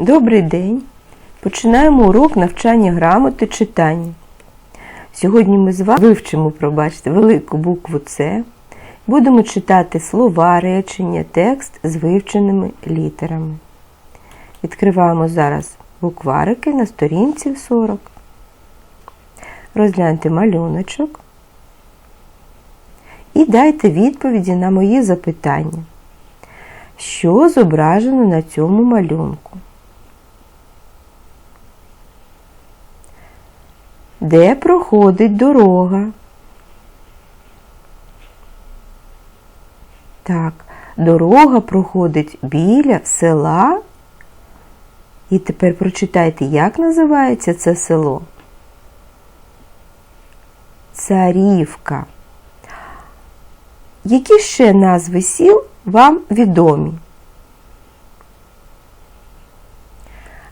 Добрий день! Починаємо урок навчання грамоти читання. Сьогодні ми з вами вивчимо, пробачте, велику букву С. Будемо читати слова, речення, текст з вивченими літерами. Відкриваємо зараз букварики на сторінці 40. Розгляньте малюночок. І дайте відповіді на мої запитання. Що зображено на цьому малюнку? Де проходить дорога? Так, дорога проходить біля села. І тепер прочитайте, як називається це село? Царівка. Які ще назви сіл вам відомі?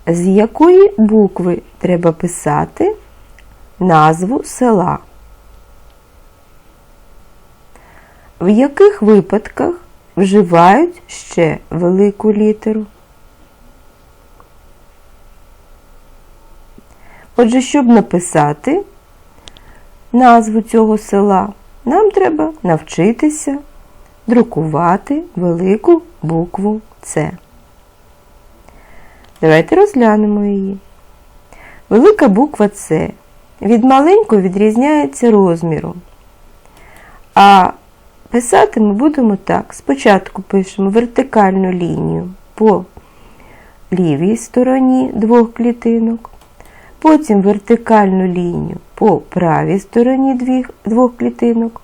З якої букви треба писати назву села? В яких випадках вживають ще велику літеру? Отже, щоб написати назву цього села, нам треба навчитися друкувати велику букву С. Давайте розглянемо її. Велика буква С від маленької відрізняється розміром. А писати ми будемо так. Спочатку пишемо вертикальну лінію по лівій стороні двох клітинок, потім вертикальну лінію по правій стороні двох клітинок,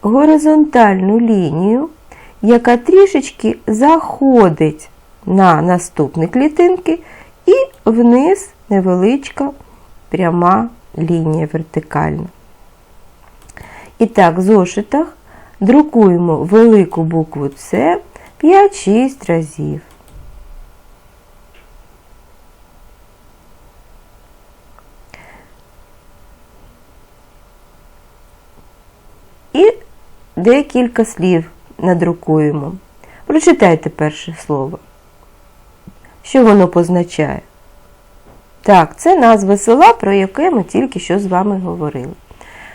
горизонтальну лінію, яка трішечки заходить на наступні клітинки, і вниз невеличка пряма лінія вертикальна. І так, в зошитах друкуємо велику букву С 5-6 разів. І декілька слів надрукуємо. Прочитайте перше слово. Що воно позначає? Так, це назва села, про яке ми тільки що з вами говорили.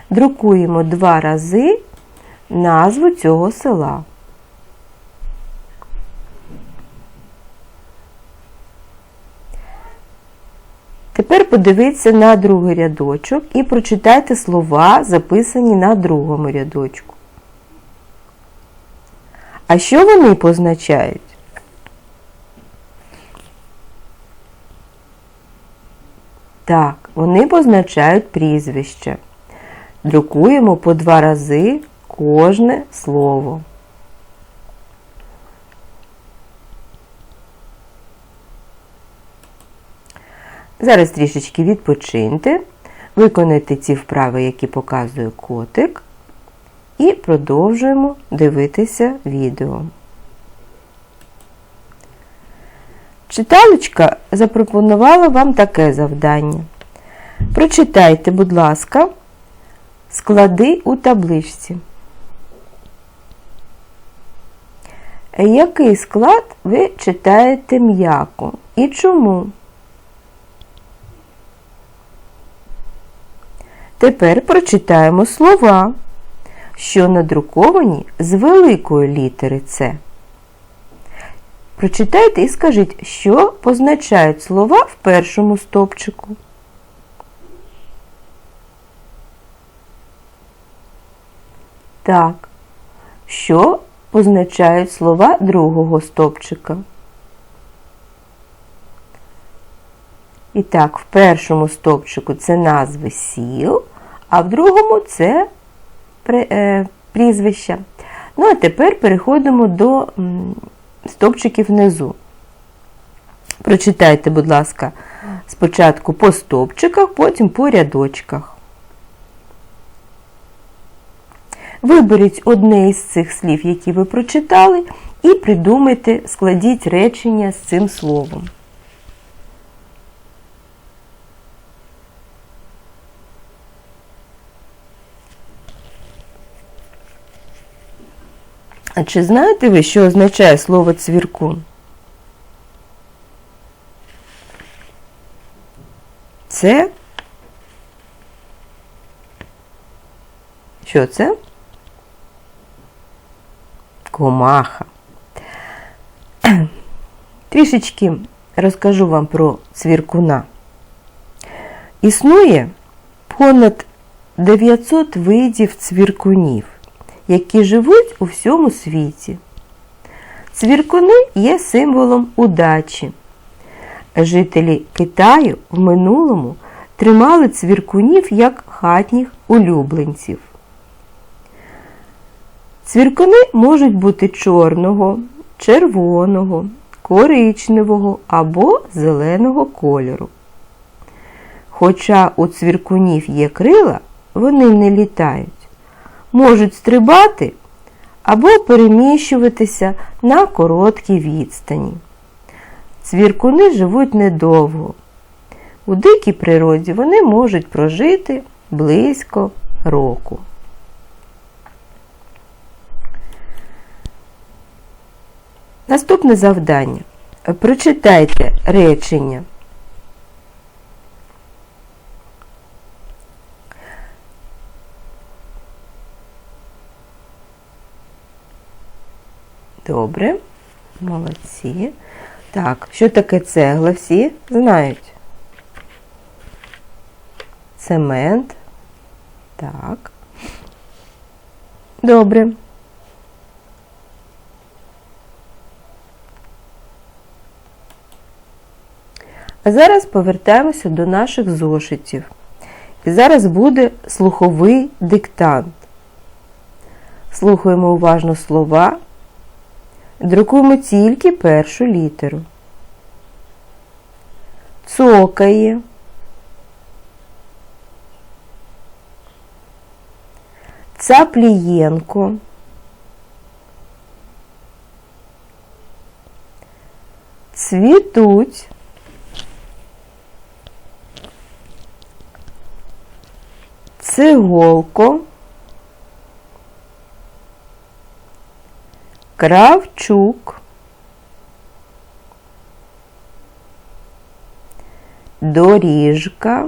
Друкуємо два рази назву цього села. Тепер подивіться на другий рядочок і прочитайте слова, записані на другому рядочку. А що вони позначають? Так, вони позначають прізвище. Друкуємо по два рази кожне слово. Зараз трішечки відпочиньте, виконайте ці вправи, які показує котик, і продовжуємо дивитися відео. Читалочка запропонувала вам таке завдання. Прочитайте, будь ласка, склади у табличці. Який склад ви читаєте м'яко і чому? Тепер прочитаємо слова, що надруковані з великої літери С. Прочитайте і скажіть, що позначають слова в першому стовпчику. Так, що позначають слова другого стовпчика? І так, в першому стовпчику це назви сіл, а в другому це прізвища. Ну, а тепер переходимо до стовпчиків внизу. Прочитайте, будь ласка, спочатку по стовпчиках, потім по рядочках. Виберіть одне із цих слів, які ви прочитали, і придумайте, складіть речення з цим словом. А чи знаєте ви, що означає слово цвіркун? це що це? Комаха. Трішечки розкажу вам про цвіркуна. Існує понад 900 видів цвіркунів, які живуть у всьому світі. Цвіркуни є символом удачі. Жителі Китаю в минулому тримали цвіркунів як хатніх улюбленців. Цвіркуни можуть бути чорного, червоного, коричневого або зеленого кольору. Хоча у цвіркунів є крила, вони не літають, можуть стрибати або переміщуватися на короткій відстані. Цвіркуни живуть недовго. У дикій природі вони можуть прожити близько року. Наступне завдання. Прочитайте речення. Добре, молодці. Так, що таке цегла? Всі знають? Цемент. Так. Добре. А зараз повертаємося до наших зошитів. І зараз буде слуховий диктант. Слухаємо уважно слова. Друкуємо тільки першу літеру. Цокає. Цаплієнко. Цвітуть. Циголко. Кравчук. Доріжка.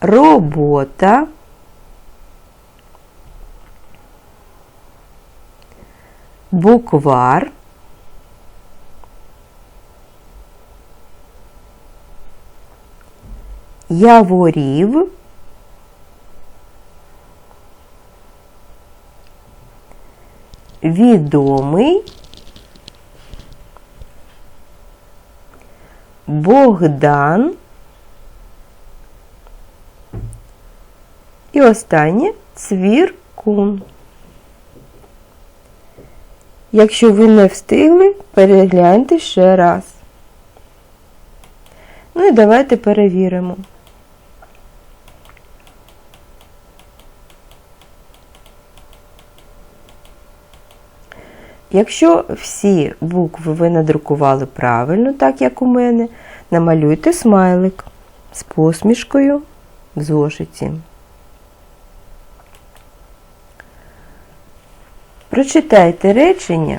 Робота. Буквар. Яворів. Відомий. Богдан. І останнє цвіркун. Якщо ви не встигли, перегляньте ще раз. Ну і давайте перевіримо. Якщо всі букви ви надрукували правильно, так як у мене, намалюйте смайлик з посмішкою в зошиті. Прочитайте речення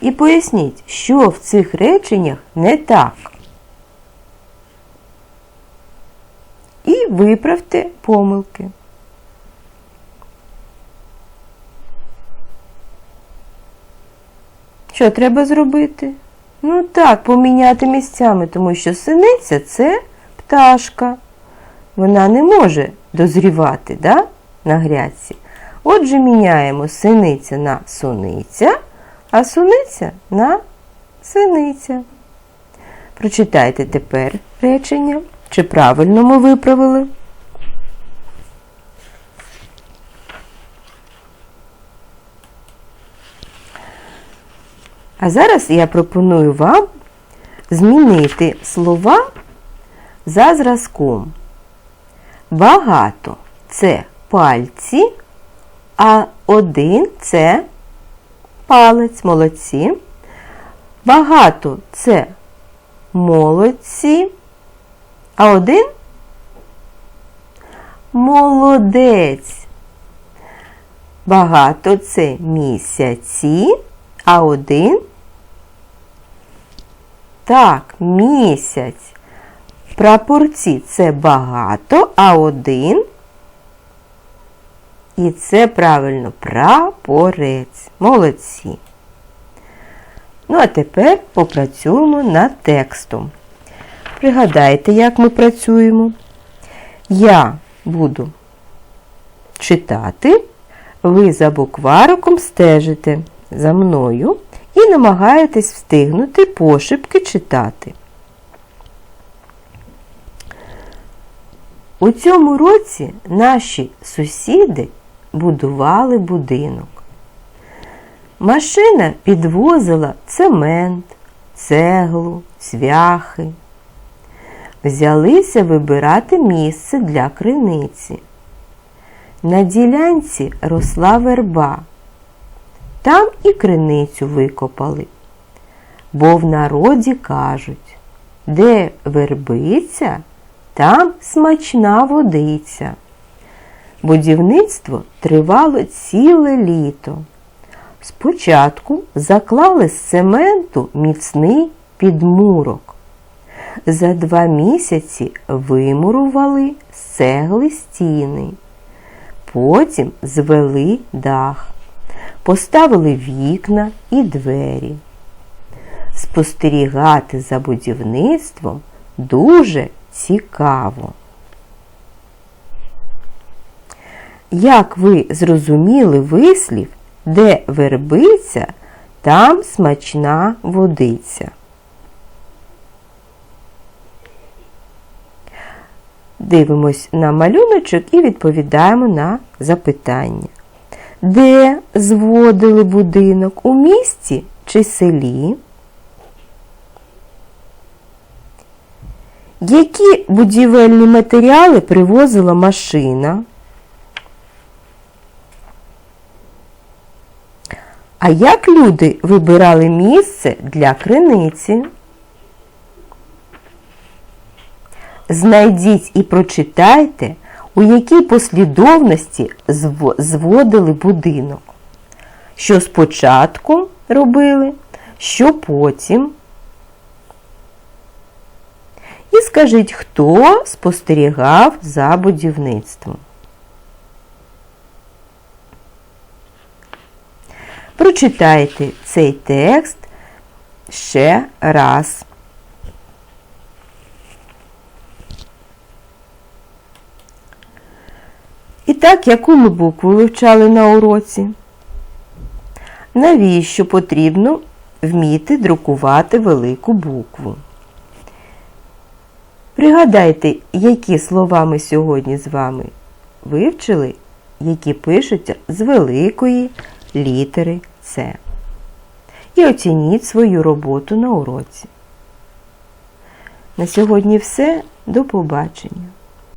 і поясніть, що в цих реченнях не так. І виправте помилки. Що треба зробити? Ну так, поміняти місцями, тому що синиця це пташка. Вона не може дозрівати да, на грядці. Отже, міняємо синиця на суниця, а суниця на синиця. Прочитайте тепер речення, чи правильно ми виправили. А зараз я пропоную вам змінити слова за зразком. Багато це пальці, а один це палець, молодці. Багато це молодці, а один молодець. Багато це місяці, а один Так, місяць. Прапорці це багато, а один. І це правильно прапорець. Молодці. Ну, а тепер попрацюємо над текстом. Пригадайте, як ми працюємо. Я буду читати, ви за буквариком стежите за мною намагаєтесь встигнути пошепки читати. У цьому році наші сусіди будували будинок. Машина підвозила цемент, цеглу, цвяхи. Взялися вибирати місце для криниці. На ділянці росла верба. Там і криницю викопали. Бо в народі кажуть, де вербиця, там смачна водиця. Будівництво тривало ціле літо. Спочатку заклали з цементу міцний підмурок. За два місяці вимурували з цегли стіни. Потім звели дах, поставили вікна і двері. Спостерігати за будівництвом дуже цікаво. Як ви зрозуміли вислів, де вербиця, там смачна водиця. Дивимось на малюночок і відповідаємо на запитання. Де зводили будинок? У місті чи селі? Які будівельні матеріали привозила машина? А як люди вибирали місце для криниці? Знайдіть і прочитайте, у якій послідовності зв- зводили будинок. Що спочатку робили, що потім. І скажіть, хто спостерігав за будівництвом. Прочитайте цей текст ще раз. І так, яку ми букву вивчали на уроці? Навіщо потрібно вміти друкувати велику букву? Пригадайте, які слова ми сьогодні з вами вивчили, які пишуться з великої літери С. І оцініть свою роботу на уроці. На сьогодні все. До побачення!